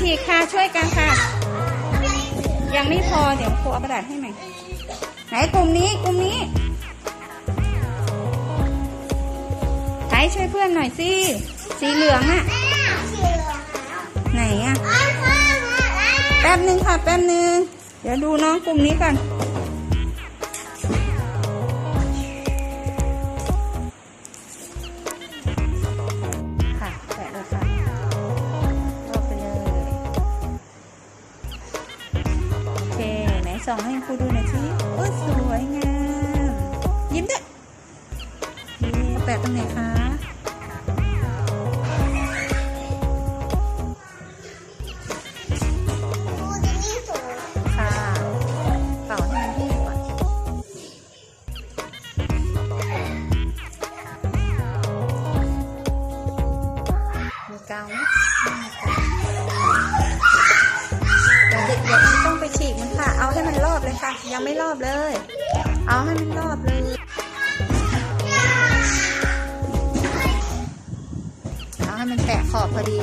ฉีกค่ะช่วยกันค่ะ ยังไม่พอเดี๋ยวครูเอากระดาษให้ใหม่ไหนกลุ่มนี้กลุ่มนี้ไอ้ช่วยเพื่อนหน่อยสิสีเหลืองอะไหนอะแป๊บหนึ่งค่ะแป๊บหนึ่งเดี๋ยวดูน้องกลุ่มนี้ก่อน ส่องให้ครูดูหน่อยสิโอ้สวยงาม ยิ้มด้วยแปะตรงไหนคะค่ ยังไม่รอบเลย เอาให้มันรอบเลยเอาให้มันแตะขอบพอดี